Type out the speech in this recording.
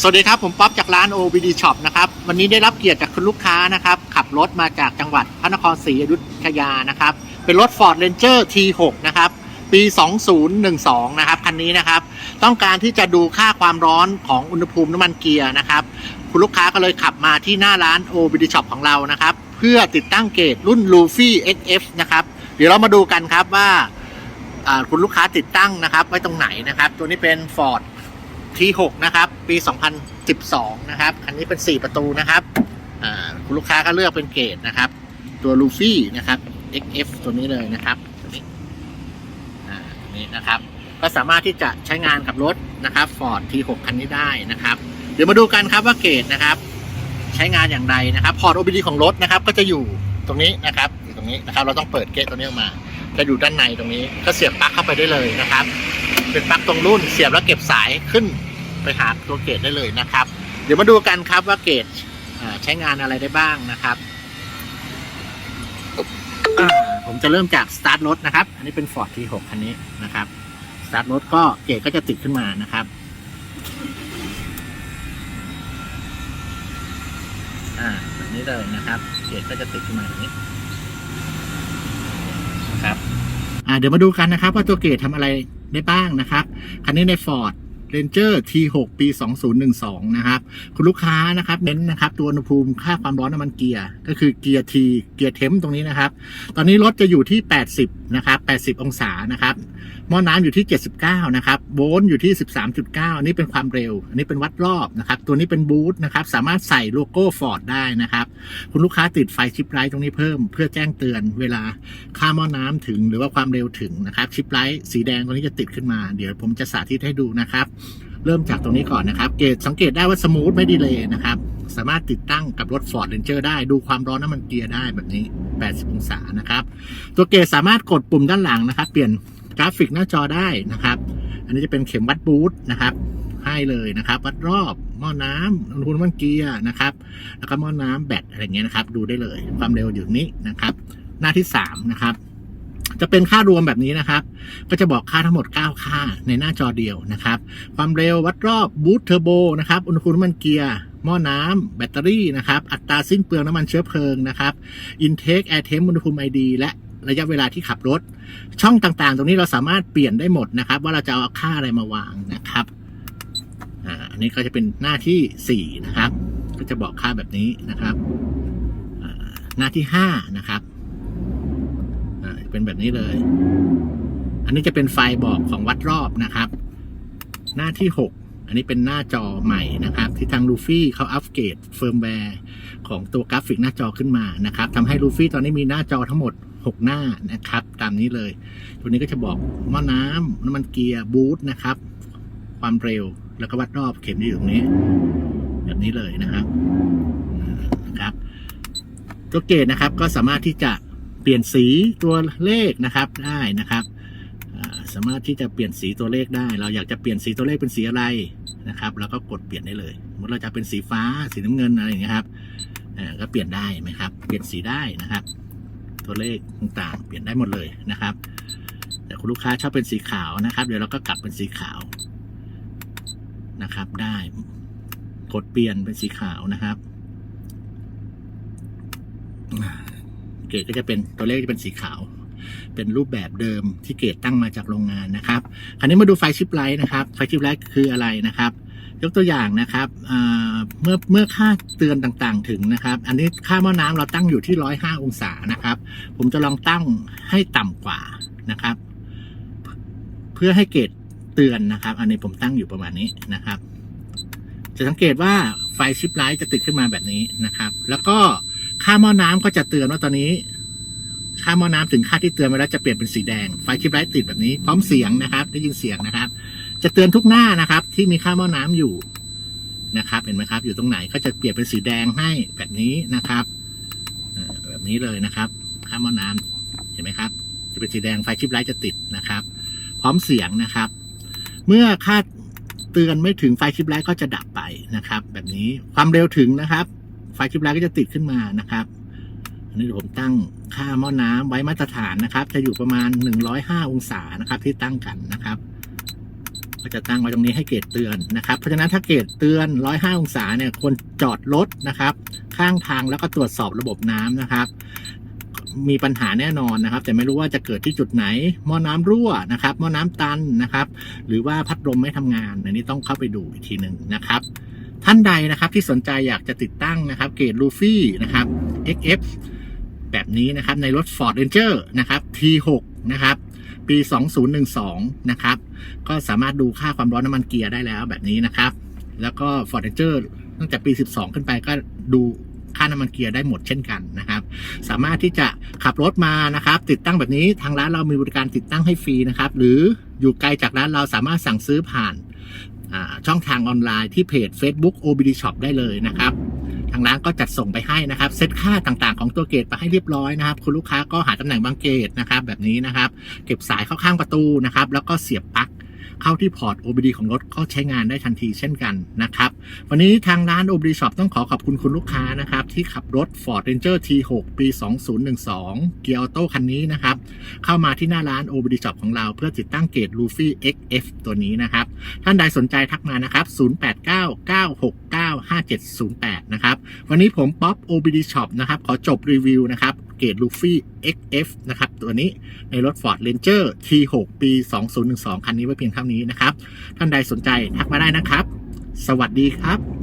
สวัสดีครับ ผมป๊อปจากร้าน OBD Shop นะครับ วันนี้ได้รับเกียรติจากคุณลูกค้านะครับ ขับรถมาจากจังหวัดพระนครศรีอยุธยานะครับ เป็นรถ Ford Ranger T6 นะครับ ปี 2012 นะครับ คันนี้นะครับ ต้องการที่จะดูค่าความร้อนของอุณหภูมิน้ำมันเกียร์นะครับ คุณลูกค้าก็เลยขับมาที่หน้าร้าน OBD Shop ของเรานะครับ เพื่อติดตั้งเกจรุ่น Luffy XF นะครับ เดี๋ยวเรามาดูกันครับว่าอ่าคุณลูกค้าติดตั้งนะครับไว้ตรงไหนนะครับ ตัวนี้เป็น Ford T6 นะครับ ปี 2012 นะครับ คันนี้เป็น 4 ประตูนะครับคุณลูกค้าก็เลือกเป็นเกรดนะครับ ตัว Luffy นะครับ XF ตัวนี้เลยนะครับตัวนี้อ่าตัวนี้นะครับ ก็สามารถที่จะใช้งานกับรถนะครับ Ford T6 คันนี้ได้นะครับ เดี๋ยวมาดูกันครับว่าเกรดนะครับ ใช้งานอย่างไรนะครับ พอร์ต OBD ของรถนะครับ ก็จะอยู่ตรงนี้นะครับอยู่ตรงนี้นะครับ เราต้องเปิดเกรดตัวนี้ออกมา จะอยู่ด้านในตรงนี้ ก็เสียบปลั๊กเข้าไปได้เลยนะครับ เป็นปลั๊กตรงรุ่น เสียบแล้วเก็บสายขึ้น ไปหาตัวเกรดได้เลยนะครับ เดี๋ยวมาดูกันครับว่าเกรดอ่าใช้งานอะไรได้บ้างนะครับ ผมจะเริ่มจากสตาร์ทรถนะครับ อันนี้เป็น Ford T6 คันนี้นะครับสตาร์ทรถก็เกรดก็จะติดขึ้นมานะครับอ่าแบบนี้เลยนะครับ เกรดก็จะติดขึ้นมาแบบนี้นะครับอ่าเดี๋ยวมาดูกันนะครับ ว่าตัวเกรดทำอะไรได้บ้างนะครับ คันนี้ใน Ford Ranger T6 ปี 2012 นะครับ คุณลูกค้านะครับเน้นนะครับ ตัวอุณหภูมิค่าความร้อนน้ำมันเกียร์ ก็คือเกียร์ T เกียร์เทมตรงนี้นะครับ ตอนนี้รถจะอยู่ที่ 80 นะครับ 80 องศานะครับหม้อน้ำอยู่ที่ 79 นะครับโวลต์อยู่ที่ 13.9 อันนี้เป็นความเร็ว อันนี้เป็นวัดรอบนะครับ ตัวนี้เป็นบูทนะครับ สามารถใส่โลโก้ Ford ได้นะครับ คุณลูกค้าติดไฟชิปไลท์ตรงนี้เพิ่ม เพื่อแจ้งเตือนเวลาค่าหม้อน้ำถึงหรือว่าความเร็วถึงนะครับ ชิปไลท์สีแดงตรงนี้จะติดขึ้นมา เดี๋ยวผมจะสาธิตให้ดูนะครับเริ่มจากตรงนี้ก่อนนะครับ เกจสังเกตได้ว่าสมูทไม่ดีเลยนะครับ สามารถติดตั้งกับรถ Ford Ranger ได้ ดูความร้อนน้ำมันเกียร์ได้แบบนี้ 80 องศานะครับ ตัวเกจสามารถกดปุ่มด้านหลังนะครับ เปลี่ยนกราฟิกหน้าจอได้นะครับ อันนี้จะเป็นเข็มวัดบูทนะครับ ให้เลยนะครับ วัดรอบ หม้อน้ำอุณหภูมิน้ำมันเกียร์นะครับ แล้วก็หม้อน้ำแบตอะไรเงี้ยนะครับ ดูได้เลย ความเร็วอยู่นี้นะครับ หน้าที่สามนะครับ จะเป็นค่ารวมแบบนี้นะครับ ก็จะบอกค่าทั้งหมด 9 ค่าในหน้าจอเดียวนะครับ ความเร็ววัดรอบบูทเทอร์โบนะครับ อุณหภูมิน้ำมันเกียร์หม้อน้ำแบตเตอรี่นะครับ อัตราสิ้นเปลืองน้ำมันเชื้อเพลิงนะครับอินเทคแอร์เทมอุณหภูมิไอดีและระยะเวลาที่ขับรถ ช่องต่างๆ ตรงนี้เราสามารถเปลี่ยนได้หมดนะครับ ว่าเราจะเอาค่าอะไรมาวางนะครับอันนี้ก็จะเป็นหน้าที่สี่นะครับ ก็จะบอกค่าแบบนี้นะครับ หน้าที่ห้านะครับ เป็นแบบนี้เลย อันนี้จะเป็นไฟบอกของวัดรอบนะครับ หน้าที่หกอันนี้เป็นหน้าจอใหม่นะครับ ที่ทางลูฟี่เขาอัปเกรดเฟิร์มแวร์ของตัวกราฟิกหน้าจอขึ้นมานะครับทำให้ลูฟี่ตอนนี้มีหน้าจอทั้งหมด 6 หน้านะครับ ตามนี้เลย ตัวนี้ก็จะบอกหม้อน้ำน้ำมันเกียร์บูทนะครับ ความเร็วแล้วก็วัดรอบเข็มที่อยู่ตรงนี้ แบบนี้เลยนะครับนะครับตัวเกจนะครับก็สามารถที่จะ ปลี่ยนสีตัวเลขนะครับได้นะครับสามารถที่จะเปลี่ยนสีตัวเลขได้ เราอยากจะเปลี่ยนสีตัวเลขเป็นสีอะไรนะครับแล้วก็กดเปลี่ยนได้เลยสมมติเราจะเป็นสีฟ้าสีน้ำเงินอะไรอย่างเงี้ยครับก็เปลี่ยนได้ไหมครับ เปลี่ยนสีได้นะครับ ตัวเลขต่างๆ เปลี่ยนได้หมดเลยนะครับ แต่คุณลูกค้าชอบเป็นสีขาวนะครับ เดี๋ยวเราก็กลับเป็นสีขาวนะครับ ได้กดเปลี่ยนเป็นสีขาวนะครับ เกรดก็จะเป็นตัวเลขจะเป็นสีขาว เป็นรูปแบบเดิมที่เกรดตั้งมาจากโรงงานนะครับคราวนี้มาดูไฟชิปไลท์นะครับ ไฟชิปไลท์คืออะไรนะครับ ยกตัวอย่างนะครับเมื่อเมื่อค่าเตือนต่างๆถึงนะครับ อันนี้ค่าหม้อน้ำเราตั้งอยู่ที่ร้อยห้าองศานะครับ ผมจะลองตั้งให้ต่ำกว่านะครับ เพื่อให้เกรดเตือนนะครับ อันนี้ผมตั้งอยู่ประมาณนี้นะครับ จะสังเกตว่าไฟชิปไลท์จะติดขึ้นมาแบบนี้นะครับ แล้วก็ ค่าหม้อน้ำก็จะเตือนว่าตอนนี้ ค่าหม้อน้ำถึงค่าที่เตือนไปแล้วจะเปลี่ยนเป็นสีแดง ไฟชิปไลท์ติดแบบนี้ พร้อมเสียงนะครับ ได้ยินเสียงนะครับ จะเตือนทุกหน้านะครับ ที่มีค่าหม้อน้ำอยู่นะครับ เห็นไหมครับ อยู่ตรงไหนก็จะเปลี่ยนเป็นสีแดงให้แบบนี้นะครับแบบนี้เลยนะครับค่าหม้อน้ำเห็นไหมครับ จะเป็นสีแดงไฟชิปไลท์จะติดนะครับ พร้อมเสียงนะครับ เมื่อค่าเตือนไม่ถึงไฟชิปไลท์ก็จะดับไปนะครับ แบบนี้ความเร็วถึงนะครับ ไฟชิปไลท์ก็จะติดขึ้นมานะครับ อันนี้เดี๋ยวผมตั้งค่าหม้อน้ำไว้มาตรฐานนะครับ จะอยู่ประมาณ 105 องศานะครับ ที่ตั้งกันนะครับ ก็จะตั้งไว้ตรงนี้ให้เกรดเตือนนะครับ เพราะฉะนั้นถ้าเกรดเตือน 105 องศาเนี่ยควรจอดรถนะครับ ข้างทางแล้วก็ตรวจสอบระบบน้ำนะครับมีปัญหาแน่นอนนะครับ แต่ไม่รู้ว่าจะเกิดที่จุดไหนหม้อน้ำรั่วนะครับหม้อน้ำตันนะครับ หรือว่าพัดลมไม่ทำงาน อันนี้ต้องเข้าไปดูอีกทีหนึ่งนะครับ ท่านใดนะครับที่สนใจอยากจะติดตั้งนะครับ เกรดลูฟี่นะครับ XF แบบนี้นะครับในรถ Ford Ranger นะครับ T6 นะครับ ปี 2012 นะครับ ก็สามารถดูค่าความร้อนน้ำมันเกียร์ได้แล้วแบบนี้นะครับ แล้วก็ Ford Ranger ตั้งแต่ปี 12 ขึ้นไปก็ดูค่าน้ำมันเกียร์ได้หมดเช่นกันนะครับ สามารถที่จะขับรถมานะครับ ติดตั้งแบบนี้ทางร้านเรามีบริการติดตั้งให้ฟรีนะครับ หรืออยู่ไกลจากร้านเราสามารถสั่งซื้อผ่าน ช่องทางออนไลน์ที่เพจ Facebook OBD Shop ได้เลยนะครับ ทางร้านก็จัดส่งไปให้นะครับ เซตค่าต่างๆของตัวเกตไปให้เรียบร้อยนะครับ คุณลูกค้าก็หาตำแหน่งบางเกตนะครับ แบบนี้นะครับ เก็บสายเข้าข้างประตูนะครับ แล้วก็เสียบปลั๊ก เข้าที่พอร์ต OBD ของรถก็ใช้งานได้ทันทีเช่นกันนะครับ วันนี้ทางร้าน OBD Shop ต้องขอขอบคุณคุณลูกค้านะครับ ที่ขับรถ Ford Ranger T6 ปี 2012 เกียร์ออโต้คันนี้นะครับ เข้ามาที่หน้าร้าน OBD Shop ของเราเพื่อติดตั้งเกต Luffy XF ตัวนี้นะครับ ท่านใดสนใจทักมานะครับ 0899695708 นะครับ วันนี้ผมป๊อป OBD Shop นะครับ ขอจบรีวิวนะครับ เกตลูฟี่ XF นะครับ ตัวนี้ในรถ Ford Ranger T6 ปี 2012 คันนี้ไว้เพียงเท่านี้นะครับ ท่านใดสนใจทักมาได้นะครับ สวัสดีครับ